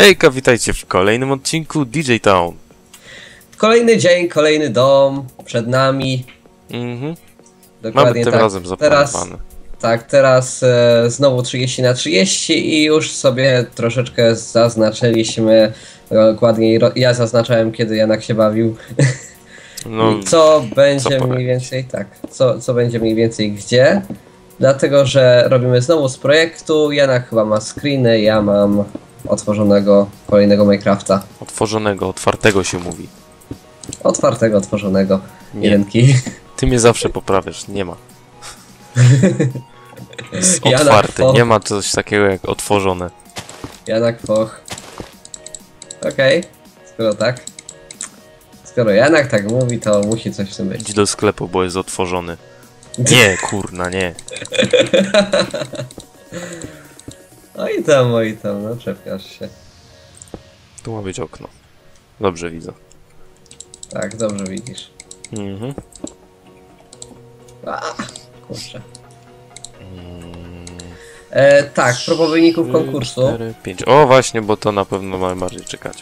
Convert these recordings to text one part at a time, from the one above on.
Hejka, witajcie w kolejnym odcinku DJ Town. Kolejny dzień, kolejny dom przed nami. Mhm. Mamy Dokładnie tym tak. razem teraz, zaplanowane. tak, teraz e, znowu 30 na 30 i już sobie troszeczkę zaznaczyliśmy. Dokładniej ro- ja zaznaczałem, kiedy Janak się bawił. No, co będzie poradzić. mniej więcej, tak, co, co będzie mniej więcej gdzie. Dlatego, że robimy znowu z projektu. Janak chyba ma screeny, ja mam otworzonego kolejnego Minecrafta. otworzonego, otwartego się mówi. Otwartego, otworzonego. Nie. Jedynki. Ty mnie zawsze poprawiasz, nie ma. Otwarty, nie ma coś takiego jak otworzone. Janak Foch. Okej, skoro tak. Skoro Janak tak mówi, to musi coś w tym być. Idź do sklepu, bo jest otworzony. Nie, kurna, nie. Oj tam, oj tam, no czepiasz się. Tu ma być okno. Dobrze widzę. Tak, dobrze widzisz. Mhm. A, kurczę. E, tak, propos wyników konkursu. 4, 5. O właśnie, bo to na pewno mamy bardziej czekać.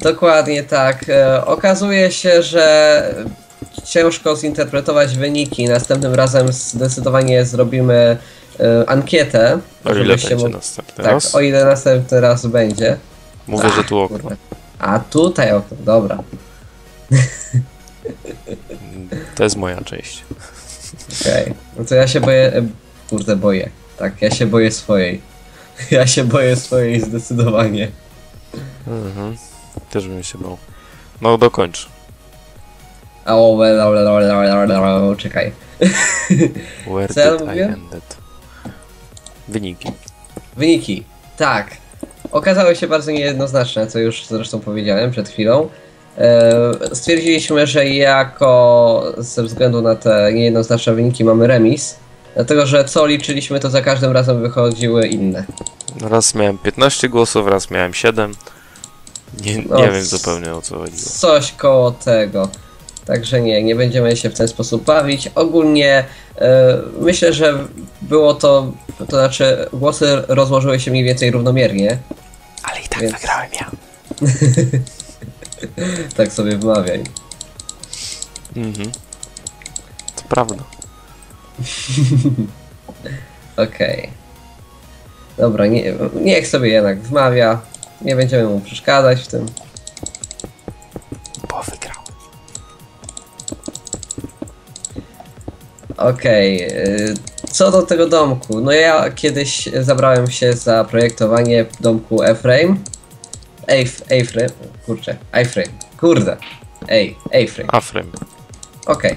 Dokładnie tak. E, okazuje się, że ciężko zinterpretować wyniki. Następnym razem zdecydowanie zrobimy ankietę. O ile będzie mog- następny Tak, raz? o ile następny raz będzie. Mówię, że tu okno. Kurde. A tutaj okno, dobra. To jest moja część. Okej. No to ja się boję. e, Kurde, boję. Tak, ja się boję swojej. Ja się boję swojej zdecydowanie. Mhm. Też bym się bał. No dokończ. O, czekaj. Where Co ja did I mówiłem? ended? Wyniki. Wyniki. Tak. Okazały się bardzo niejednoznaczne, co już zresztą powiedziałem przed chwilą. E, Stwierdziliśmy, że jako ze względu na te niejednoznaczne wyniki mamy remis, dlatego że co liczyliśmy, to za każdym razem wychodziły inne. Raz miałem 15 głosów, raz miałem 7. Nie, No, nie wiem s- zupełnie o co chodziło. Coś koło tego. Także nie, nie będziemy się w ten sposób bawić. Ogólnie e, myślę, że było to, to znaczy głosy rozłożyły się mniej więcej równomiernie. Ale i tak Więc- wygrałem ja. Tak sobie wymawiaj. Mhm. To prawda. Okej. Dobra, nie, niech sobie jednak wmawia. Nie będziemy mu przeszkadzać w tym. Okej. y, Co do tego domku. No ja kiedyś zabrałem się za projektowanie domku A-frame. A-frame. Kurczę. A-frame. Kurde. Ej, A-frame. Afrem. Okej.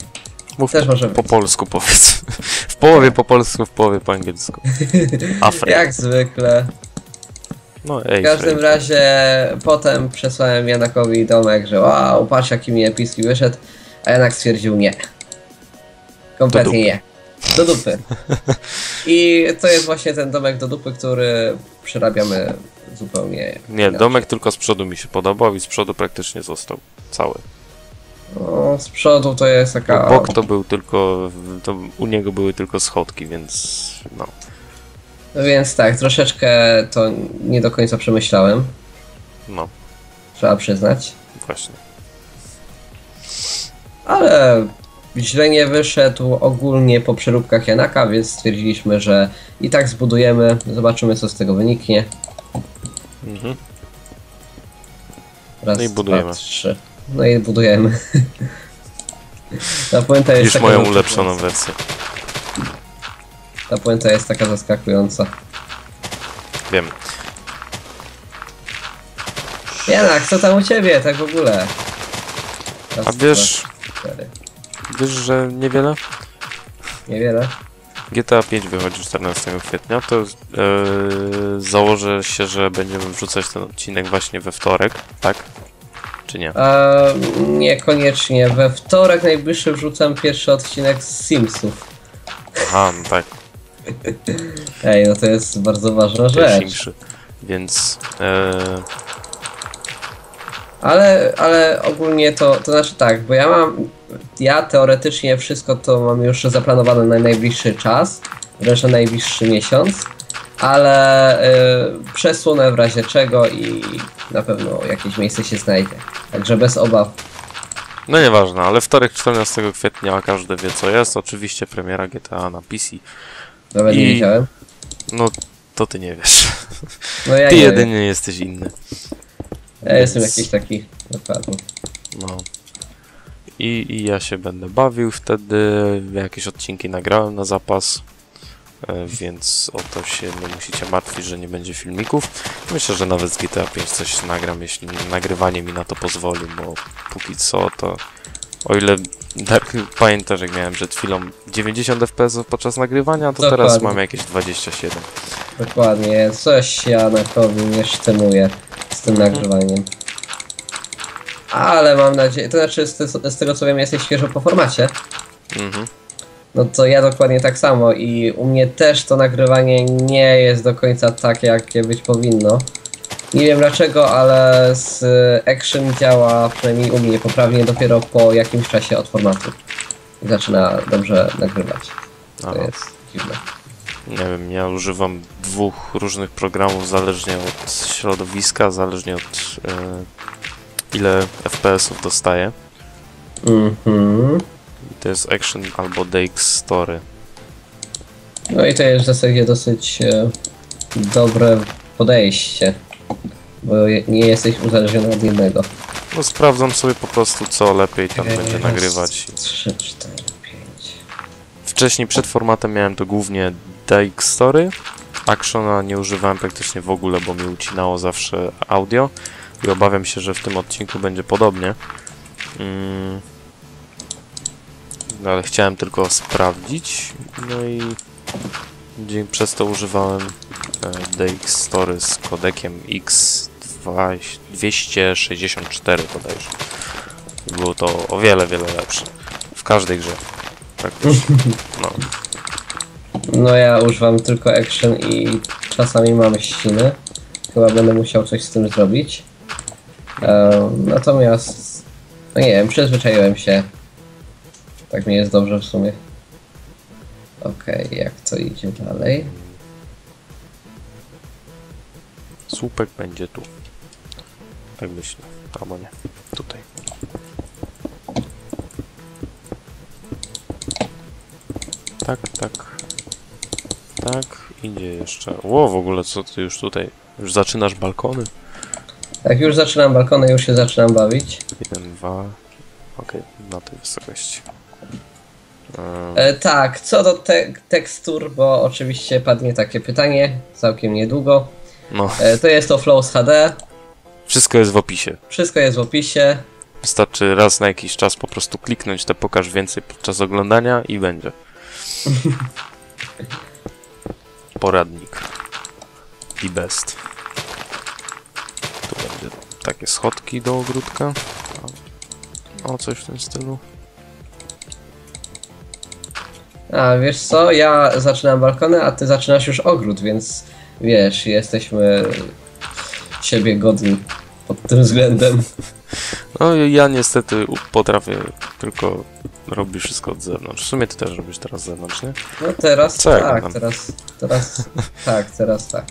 Mów Też może po polsku powiedz. W połowie po polsku, w połowie po angielsku. Afrem. Jak zwykle. No ej. W każdym razie potem przesłałem Janakowi domek, że wow, patrz jaki mi epicki wyszedł, a Janak stwierdził nie. Kompletnie nie. Do dupy. I to jest właśnie ten domek do dupy, który przerabiamy zupełnie. Nie, inaczej. domek tylko z przodu mi się podobał i z przodu praktycznie został cały. No, z przodu to jest taka... Bok to był tylko, to u niego były tylko schodki, więc no. No więc tak, troszeczkę to nie do końca przemyślałem, No, trzeba przyznać. właśnie. Ale źle nie wyszedł ogólnie po przeróbkach Janaka, więc stwierdziliśmy, że i tak zbudujemy, zobaczymy co z tego wyniknie. Mhm. Raz, No i budujemy. Dwa, trzy. No i budujemy. Ta puenta jest Już moją ulepszoną wersję. Ta puenta jest taka zaskakująca. Wiem. Janak, co tam u ciebie, tak w ogóle? Raz, A wiesz, dwa. Wiesz, że niewiele? Niewiele? GTA 5 wychodzi 14 kwietnia, to e, założę się, że będziemy wrzucać ten odcinek właśnie we wtorek, tak? Czy nie? A, niekoniecznie. We wtorek najbliższy wrzucam pierwszy odcinek z Simsów. Aha, no tak, Ej, no to jest bardzo ważna rzecz. pierwszy. Więc e, Ale, ale ogólnie to, to znaczy tak, bo ja mam, ja teoretycznie wszystko to mam już zaplanowane na najbliższy czas, na najbliższy miesiąc, ale y, przesunę w razie czego i na pewno jakieś miejsce się znajdzie. Także bez obaw. No nieważne, ale wtorek 14 kwietnia każdy wie co jest. Oczywiście premiera GTA na PC. Nawet nie I- wiedziałem. No to ty nie wiesz. No ja Ty nie jedynie jesteś inny. Ja jestem Więc- jakiś taki, dokładnie. No. I, I ja się będę bawił wtedy. Jakieś odcinki nagrałem na zapas. e, Więc o to się nie musicie martwić, że nie będzie filmików. Myślę, że nawet z GTA 5 coś nagram, jeśli nagrywanie mi na to pozwoli, bo póki co to. O ile tak, pamiętasz, jak miałem przed chwilą 90 FPS podczas nagrywania, to teraz Dokładnie. mam jakieś 27. Dokładnie, coś ja na to nie sztymuję z tym nagrywaniem. Ale mam nadzieję, to znaczy z, z tego co wiem jesteś świeżo po formacie, Mhm. no to ja dokładnie tak samo i u mnie też to nagrywanie nie jest do końca takie jakie być powinno. Nie wiem dlaczego, ale z Action działa przynajmniej u mnie poprawnie dopiero po jakimś czasie od formatu. I zaczyna dobrze nagrywać. To Aha. jest dziwne. Nie wiem, ja używam dwóch różnych programów zależnie od środowiska, zależnie od e, ile FPS-ów dostaję. Mhm. To jest Action albo DX Story. No i to jest w zasadzie dosyć e, dobre podejście, bo nie jesteś uzależniony od jednego. No sprawdzam sobie po prostu co lepiej tam będzie Raz, nagrywać. Trzy, cztery, pięć. Wcześniej przed formatem miałem to głównie DX Story. Actiona nie używałem praktycznie w ogóle, bo mi ucinało zawsze audio. I obawiam się, że w tym odcinku będzie podobnie. Mm. No ale chciałem tylko sprawdzić. No i dzie- przez to używałem e, DX Story z kodekiem X264 bodajże. Było to o wiele, wiele lepsze. W każdej grze. Praktycznie. No. No ja używam tylko action i czasami mam ściny. Chyba będę musiał coś z tym zrobić. Natomiast, no nie wiem, przyzwyczaiłem się. Tak mi jest dobrze w sumie. Okej, jak to idzie dalej? Słupek będzie tu. Tak myślę. Albo nie. Tutaj. Tak, tak. Tak. Idzie jeszcze. Ło, w ogóle co ty już tutaj? Już zaczynasz balkony? Jak już zaczynam balkony, już się zaczynam bawić. Jeden, dwa. Okej, na tej wysokości. E, tak, co do te tekstur, bo oczywiście padnie takie pytanie całkiem niedługo. No, E, to jest to Flows HD, wszystko jest w opisie. wszystko jest w opisie. Wystarczy raz na jakiś czas po prostu kliknąć te pokaż więcej podczas oglądania i będzie. Poradnik. I best. Takie schodki do ogródka. O, coś w tym stylu. A wiesz co, ja zaczynam balkony, a ty zaczynasz już ogród, więc wiesz, jesteśmy siebie godni pod tym względem. No i ja niestety potrafię tylko robić wszystko od zewnątrz. W sumie ty też robisz teraz z zewnątrz, nie? No teraz Co ja tak, gadam? teraz, teraz tak, teraz tak.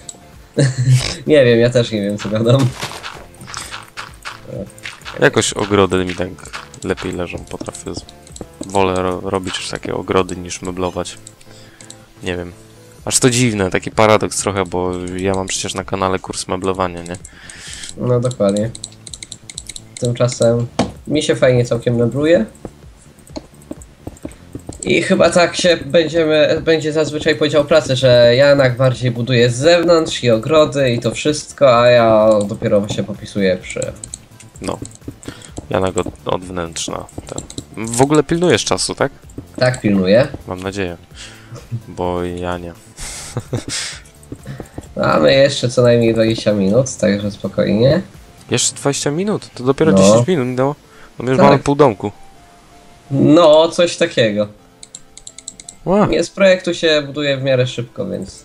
nie wiem, ja też nie wiem co gadam. Jakoś ogrody mi tak lepiej leżą, potrafię. Z... Wolę ro robić już takie ogrody niż meblować. Nie wiem. Aż to dziwne, taki paradoks trochę, bo ja mam przecież na kanale kurs meblowania, nie? No dokładnie. Tymczasem mi się fajnie całkiem mebluje. I chyba tak się będziemy, będzie zazwyczaj podział pracy, że Janak bardziej buduje z zewnątrz i ogrody i to wszystko, a ja dopiero się popisuję przy... No. Janek od, od wnętrza. Ten. W ogóle pilnujesz czasu, tak? Tak pilnuję. Mam nadzieję. Bo ja nie. Mamy jeszcze co najmniej 20 minut, także spokojnie. Jeszcze 20 minut? To dopiero No. 10 minut minęło. No my już Tak. mamy pół domku. No, coś takiego. Nie, z projektu się buduje w miarę szybko, więc...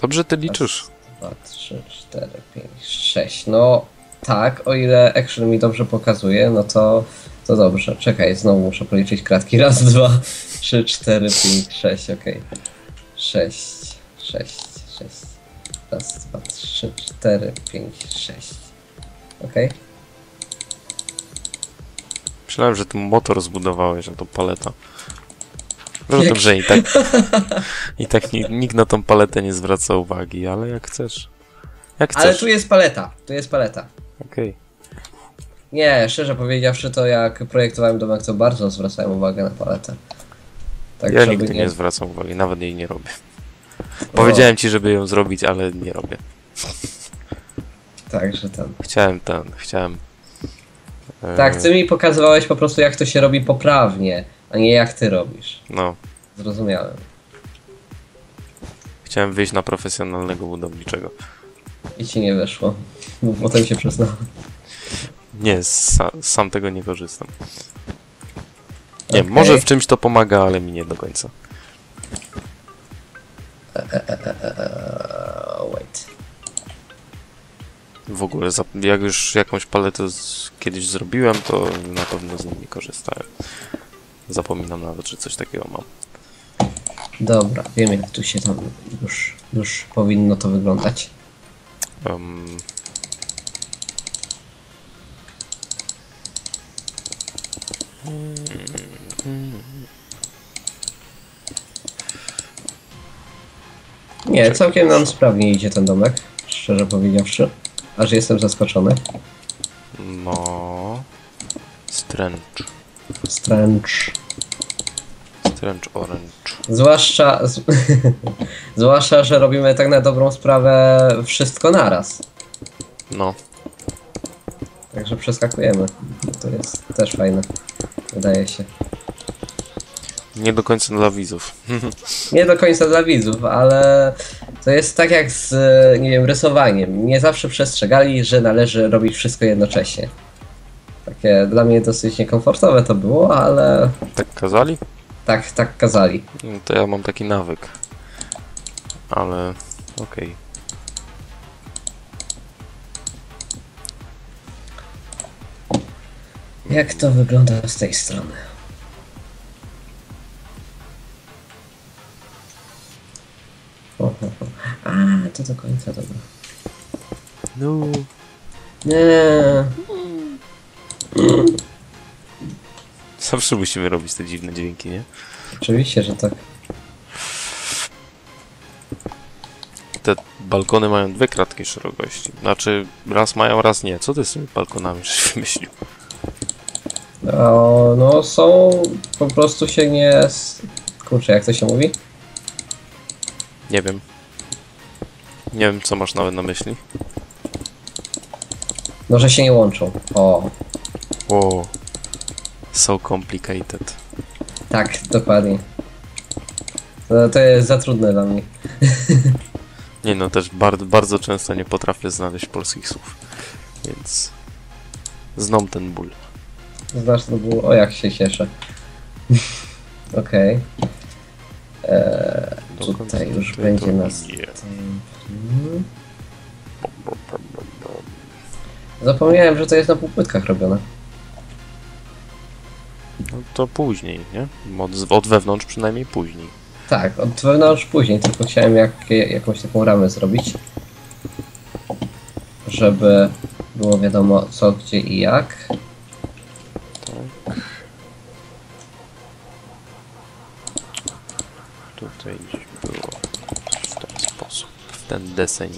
dobrze ty liczysz. 2, 3, 4, 5, 6. No tak, o ile action mi dobrze pokazuje, no to, to dobrze. Czekaj, znowu muszę policzyć kratki. Raz, dwa, trzy, cztery, pięć, sześć, okej. Sześć, sześć, sześć. Raz, dwa, trzy, cztery, pięć, sześć. Okej. Myślałem, że ty motor zbudowałeś, a to paleta. No Jak- dobrze, i tak, i tak ni- nikt na tą paletę nie zwraca uwagi, ale jak chcesz. Jak Ale chcesz. tu jest paleta, tu jest paleta. Okej. Nie, szczerze powiedziawszy, to jak projektowałem domek, to bardzo zwracałem uwagę na paletę. Tak, Ja nigdy nie zwracam uwagi, nawet jej nie robię. Powiedziałem ci, żeby ją zrobić, ale nie robię. Tak, że ten. Chciałem ten, chciałem. e, Tak, ty mi pokazywałeś po prostu jak to się robi poprawnie, a nie jak ty robisz. No, Zrozumiałem. chciałem wyjść na profesjonalnego budowniczego. I ci nie wyszło. Bo potem się przyznałem. Nie, sa, sam tego nie korzystam. Nie, Okej. może w czymś to pomaga, ale mi nie do końca. Eee, wait. W ogóle, jak już jakąś paletę z, kiedyś zrobiłem, to na pewno z niej nie korzystałem. Zapominam nawet, że coś takiego mam. Dobra, wiem jak tu się tam już, już powinno to wyglądać. Um, Nie, całkiem nam sprawnie idzie ten domek, szczerze powiedziawszy. Aż jestem zaskoczony. no. Strange. Strange. Strange Orange. Zwłaszcza, z, zwłaszcza, że robimy tak na dobrą sprawę wszystko naraz. No, Także przeskakujemy. To jest też fajne. Wydaje się. nie do końca dla widzów. Nie do końca dla widzów, ale to jest tak jak z, nie wiem, rysowaniem. Nie zawsze przestrzegali, że należy robić wszystko jednocześnie. Takie dla mnie dosyć niekomfortowe to było, ale tak kazali? tak, tak kazali. No to ja mam taki nawyk. Ale okej. Jak to wygląda z tej strony? O, o, o. A, to do końca, dobra. No. Nie. Zawsze musimy robić te dziwne dźwięki, nie? Oczywiście, że tak. Te balkony mają dwie kratki szerokości. Znaczy, raz mają, raz nie. Co ty z tymi balkonami żeś wymyślił? No są, po prostu się nie... Kurczę, jak to się mówi? Nie wiem. Nie wiem, co masz nawet na myśli. No, że się nie łączą. O, O, so complicated. tak, dokładnie. No, to jest za trudne dla mnie. Nie no, też bardzo, bardzo często nie potrafię znaleźć polskich słów. Więc znam ten ból. Znasz to było... O, jak się cieszę. Okej. Eee, Dokąd Tutaj już będzie następny. Zapomniałem, że to jest na półpłytkach robione. No to później, nie? Od, od wewnątrz przynajmniej później. Tak, od wewnątrz później, tylko chciałem jak, jakąś taką ramę zrobić. Żeby było wiadomo co, gdzie i jak. Tak. Tutaj gdzieś było w ten sposób, w ten deseń.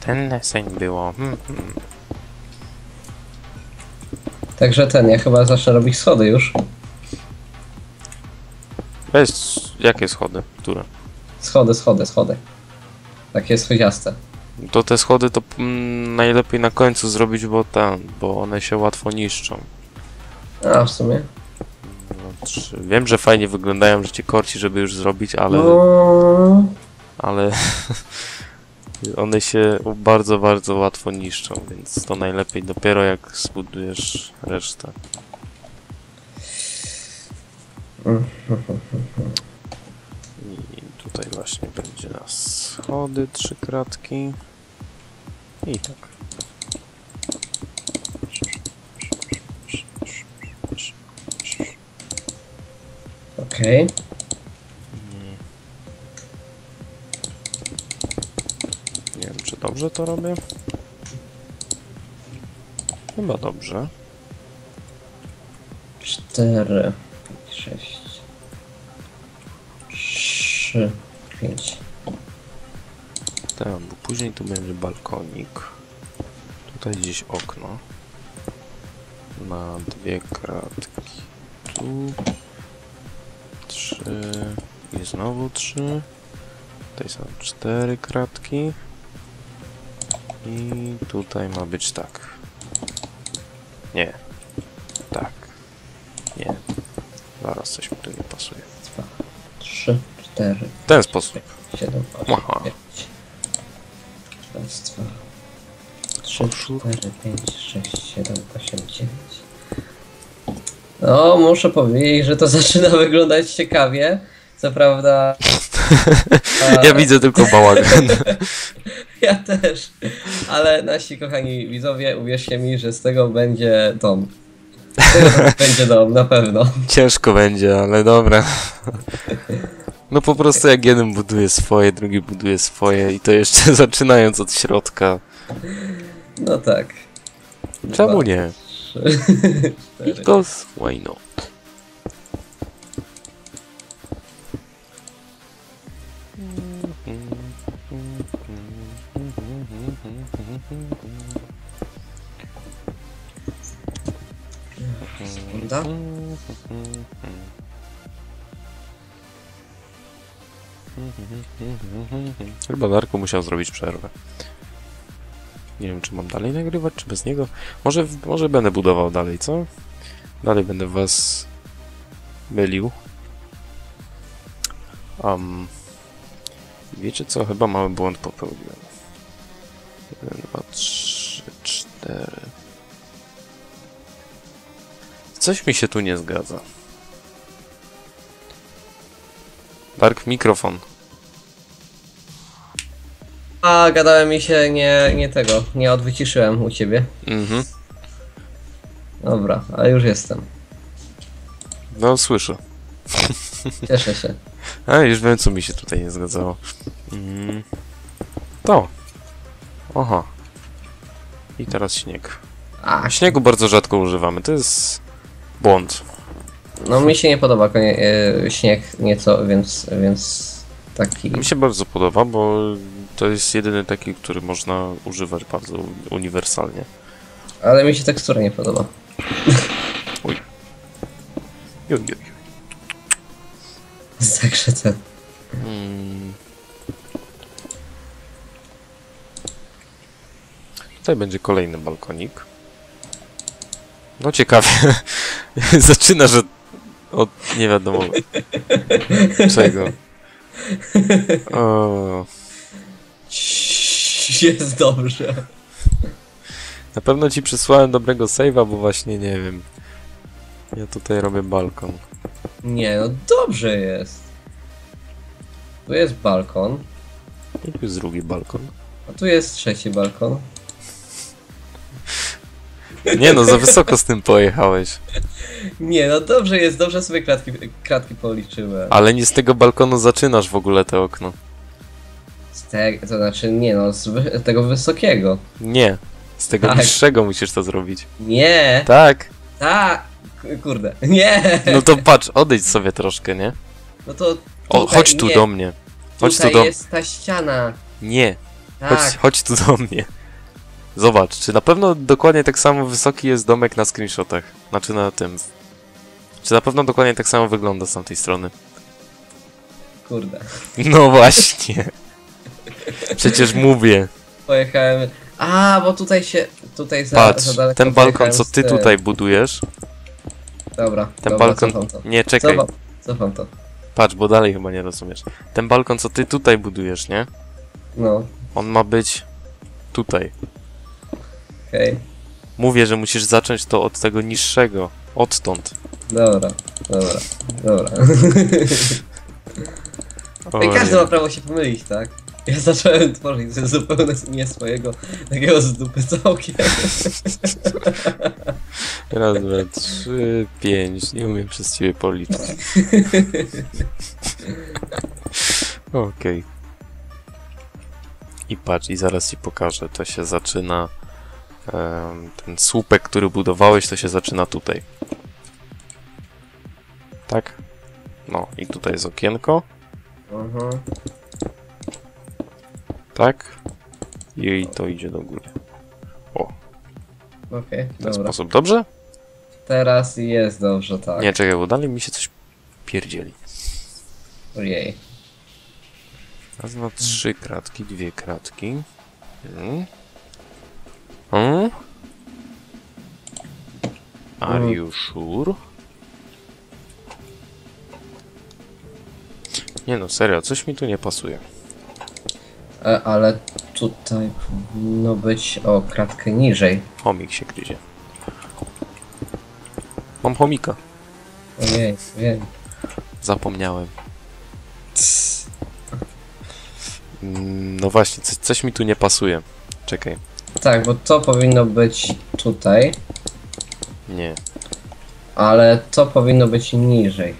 Ten deseń było. Hmm, hmm. Także ten, ja chyba zacznę robić schody już. Weź, jakie schody? Które? Schody, schody, schody. Takie schodziaste. To te schody to mm, najlepiej na końcu zrobić, bo ten, bo one się łatwo niszczą. A, w sumie. Wiem, że fajnie wyglądają, że cię korci, żeby już zrobić, ale, No, ale one się bardzo, bardzo łatwo niszczą, więc to najlepiej dopiero jak zbudujesz resztę. I tutaj właśnie będzie na schody trzy kratki. I tak. Okej. Okay. Nie wiem, czy dobrze to robię. Chyba dobrze. Cztery, sześć, trzy, pięć. Tak, bo później tu będzie balkonik. Tutaj gdzieś okno. Na dwie kratki. Tu Trzy. I znowu trzy. Tutaj są cztery kratki. I tutaj ma być tak. Nie. Tak. Nie. Zaraz coś mi tu nie pasuje. Dwa, trzy, cztery, W ten sposób. siedem, osiem, Aha. pięć. Raz, dwa, trzy, cztery, pięć, sześć, siedem, osiem, dziewięć. No, muszę powiedzieć, że to zaczyna wyglądać ciekawie. Co prawda. a- Ja widzę tylko bałagan. Ja też. Ale nasi kochani widzowie, uwierzcie mi, że z tego będzie dom. Będzie dom, na pewno. Ciężko będzie, ale dobra. No po prostu jak jeden buduje swoje, drugi buduje swoje i to jeszcze zaczynając od środka. No tak. Czemu nie? Cztery. Because why not? Sekunda. Chyba Darku musiał zrobić przerwę. Nie wiem, czy mam dalej nagrywać, czy bez niego. Może, może będę budował dalej, co? Dalej będę was mylił. Um, wiecie co? Chyba mały błąd popełniłem. 1, 2, 3, 4. Coś mi się tu nie zgadza. Dark mikrofon. A, gadałem mi się nie, nie tego, nie odwyciszyłem u ciebie. Mhm. Dobra, ale już jestem. No, słyszę. Cieszę się. A, już wiem, co mi się tutaj nie zgadzało. Mm. To. Aha. I teraz śnieg. A, Śniegu bardzo rzadko używamy, to jest błąd. no mi się nie podoba konie, e, śnieg nieco, więc, więc taki... Mi się bardzo podoba, bo to jest jedyny taki, który można używać bardzo uniwersalnie. Ale mi się tekstura nie podoba. Juj, juj, juj. Także ten. Mm. Tutaj będzie kolejny balkonik. No ciekawie. Zaczyna, że od nie wiadomo czego. O, Jest dobrze. na pewno ci przysłałem dobrego save'a, bo właśnie nie wiem. Ja tutaj robię balkon. Nie, no dobrze jest. Tu jest balkon, I tu jest drugi balkon. a tu jest trzeci balkon. Nie no, za wysoko z tym pojechałeś. Nie, no dobrze jest, dobrze sobie kratki, kratki policzyłem. Ale nie z tego balkonu zaczynasz w ogóle to okno. Tego, to znaczy, nie no, z wy, tego wysokiego. Nie. Z tego Tak. niższego musisz to zrobić. Nie, Tak. tak, kurde, nie. No to patrz, odejdź sobie troszkę, nie? No to O, chodź tu nie, do mnie. Chodź tu Tutaj do... jest ta ściana. Nie, Tak, chodź, chodź tu do mnie. Zobacz, czy na pewno dokładnie tak samo wysoki jest domek na screenshotach? Znaczy na tym. Czy na pewno dokładnie tak samo wygląda z tamtej strony? kurde. No właśnie. Przecież mówię. Pojechałem. A, bo tutaj się. Tutaj za, Patrz, za daleko ten balkon, co ty tutaj budujesz, Dobra, ten dobra, balkon... Cofam to. Nie, czekaj. Cofam, cofam to. Patrz, bo dalej chyba nie rozumiesz. Ten balkon, co ty tutaj budujesz, nie? No, On ma być tutaj. okej. Mówię, że musisz zacząć to od tego niższego. Odtąd. Dobra, dobra, dobra. Każdy ma prawo się pomylić, tak? Ja zacząłem tworzyć coś zupełnie nie swojego, takiego z dupy całkiem. Raz, dwa, trzy, pięć. Nie umiem przez ciebie policzyć. Okej. I patrz, i zaraz ci pokażę. To się zaczyna. ten słupek, który budowałeś, to się zaczyna tutaj. Tak? No, i tutaj jest okienko. Mhm. Tak? I to idzie do góry. Okej, W ten dobra. sposób. Dobrze? Teraz jest dobrze, tak. Nie, czekaj, bo dalej mi się coś pierdzieli. Ojej. Raz, dwa, trzy kratki, dwie kratki. Hmm. Hmm? Are Mm. you sure? Nie no, serio, coś mi tu nie pasuje. E, ale tutaj powinno być o kratkę niżej. Chomik się gryzie. Mam chomika. Ojej, wiem. Zapomniałem. Mm, No właśnie, coś, coś mi tu nie pasuje. Czekaj. Tak, bo to powinno być tutaj, Nie. ale to powinno być niżej.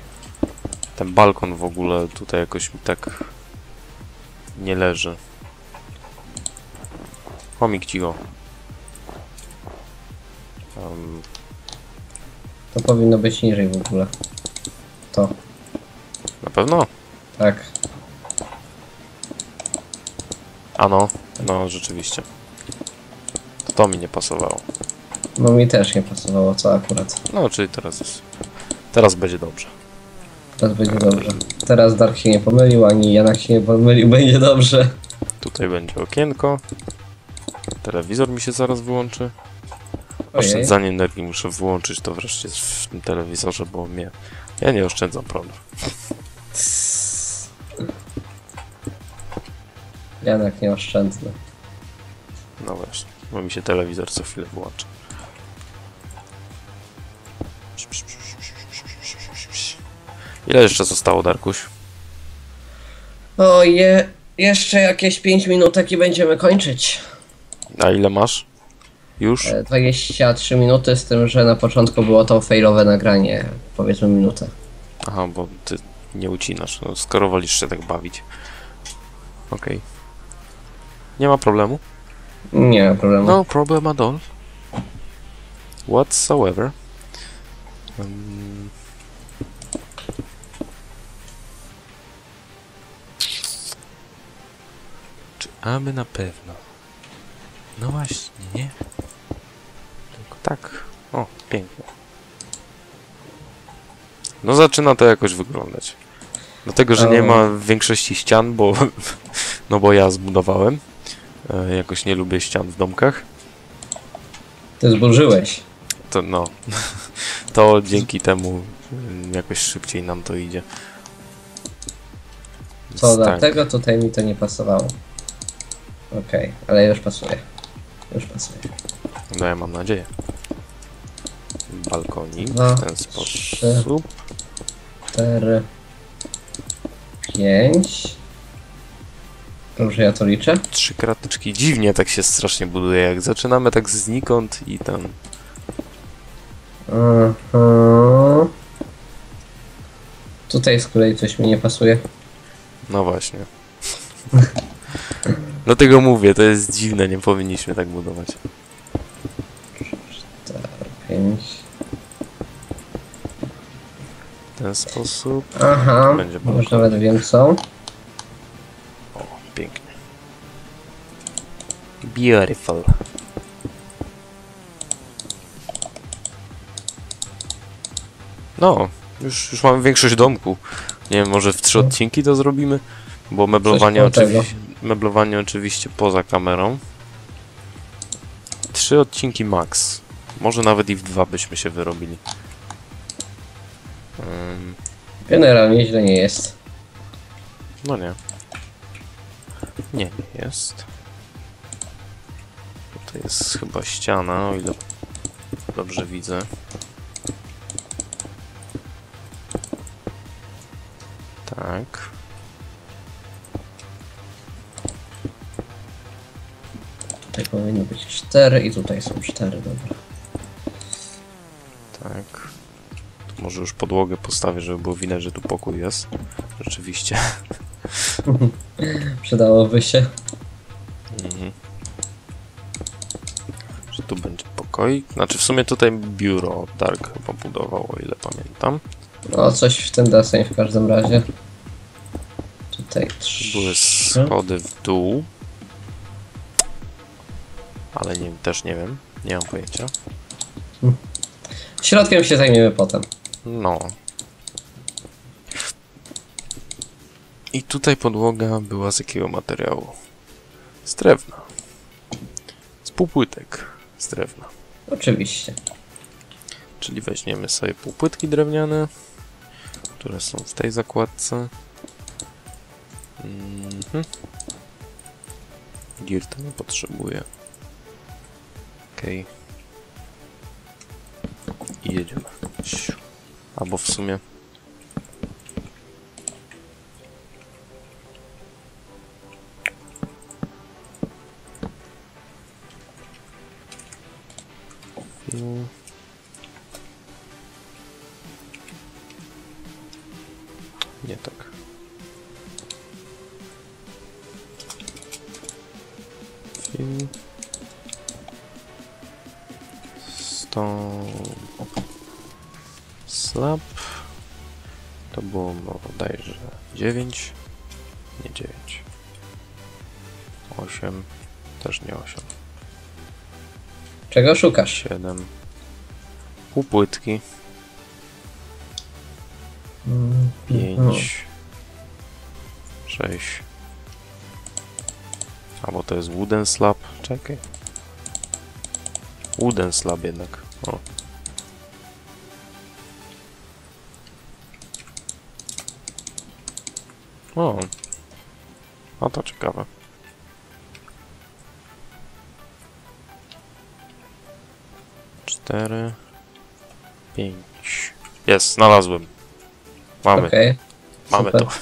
Ten balkon w ogóle tutaj jakoś mi tak nie leży. Chomik cicho. Um, To powinno być niżej w ogóle. To, na pewno? tak. A no, no rzeczywiście. To, to mi nie pasowało. No mi też nie pasowało, co akurat. No, czyli teraz jest. Teraz będzie dobrze. Teraz będzie dobrze. Teraz Dark się nie pomylił, ani Janak się nie pomylił, będzie dobrze. Tutaj będzie okienko. Telewizor mi się zaraz wyłączy. Oszczędzanie energii muszę wyłączyć to wreszcie w tym telewizorze, bo mnie. Ja nie oszczędzam prądu. Janak nieoszczędny. No właśnie, bo mi się telewizor co chwilę włącza. Ile jeszcze zostało, Darkuś? O, je, jeszcze jakieś 5 minutek i będziemy kończyć. A ile masz? Już? E, 23 minuty, z tym, że na początku było to failowe nagranie, powiedzmy minutę. Aha, bo ty nie ucinasz. No, skoro wolisz się tak bawić. Okej. Nie ma problemu. Nie ma problemu. No problem at all. Whatsoever. Um, czy aby na pewno? No właśnie, nie? Tylko tak. O, pięknie. No zaczyna to jakoś wyglądać. Dlatego, że nie ma większości ścian, bo no bo ja zbudowałem. E, jakoś nie lubię ścian w domkach. Ty zburzyłeś. To no. To dzięki temu mm, jakoś szybciej nam to idzie. Więc Co tak. dlatego tutaj mi to nie pasowało. Okej, ale już pasuje. Już pasuje. No ja mam nadzieję. Balkonik Dwa, w ten sposób. 4, 5. Dobrze ja to liczę? Trzy krateczki. Dziwnie tak się strasznie buduje. Jak zaczynamy tak znikąd i tam. Aha. Tutaj z kolei coś mi nie pasuje. No właśnie. Dlatego mówię, to jest dziwne, nie powinniśmy tak budować. 5. W ten sposób. Aha, Będzie już nawet wiem co. O, pięknie. Beautiful. No, już, już mamy większość domku. Nie wiem, może w trzy No. odcinki to zrobimy? Bo meblowanie, tego. Meblowanie oczywiście poza kamerą. Trzy odcinki max. Może nawet i w dwa byśmy się wyrobili. Ym, Generalnie źle nie jest. no nie. Nie, nie jest. To jest chyba ściana, o ile dobrze widzę. Tak. Tutaj powinno być 4 i tutaj są 4, dobra. Tak. Może już podłogę postawię, żeby było widać, że tu pokój jest. Rzeczywiście. Przydałoby się. Mhm. Że tu będzie pokoik. Znaczy w sumie tutaj biuro Dark chyba budował, o ile pamiętam. No coś w ten deseń w każdym razie. Tutaj trzy. Były schody w dół. Ale nie, też nie wiem. Nie mam pojęcia. Środkiem się zajmiemy potem. No. I tutaj podłoga była z jakiego materiału? Z drewna. Z półpłytek z drewna. Oczywiście. Czyli weźmiemy sobie półpłytki drewniane, które są w tej zakładce. Mhm. Girta nie potrzebuje. Okej. I jedziemy. Albo w sumie... Stone. Slab. To było bodajże 9. Nie 9. 8. Też nie 8. Czego szukasz? 7. Półpłytki. Mm, 5, 6. Albo to jest wooden slab. Czekaj. Wooden slab jednak. O. O. A to ciekawe. Cztery. Pięć. Jest, znalazłem. Mamy. Okej. Mamy Super. to.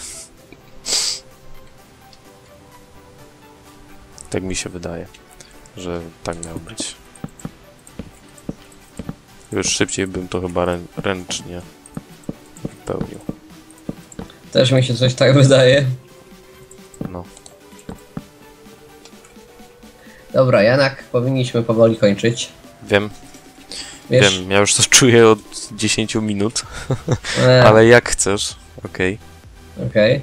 Tak mi się wydaje, że tak miało być. Już szybciej bym to chyba rę ręcznie wypełnił. Też mi się coś tak wydaje. No. Dobra, Janak, powinniśmy powoli kończyć. Wiem, Wiesz, wiem, ja już to czuję od 10 minut, e, ale jak chcesz. Okej. Okej.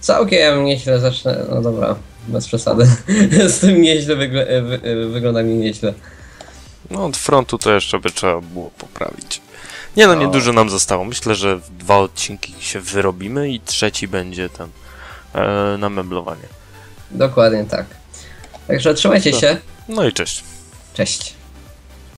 Całkiem nieźle zacznę. No dobra, bez przesady. Z tym nieźle wygl- wy- wygląda mi nieźle. No od frontu to jeszcze by trzeba było poprawić. Nie no, No. niedużo nam zostało. Myślę, że w dwa odcinki się wyrobimy i trzeci będzie ten e, na meblowanie. Dokładnie tak. Także trzymajcie No. się. No i cześć. Cześć.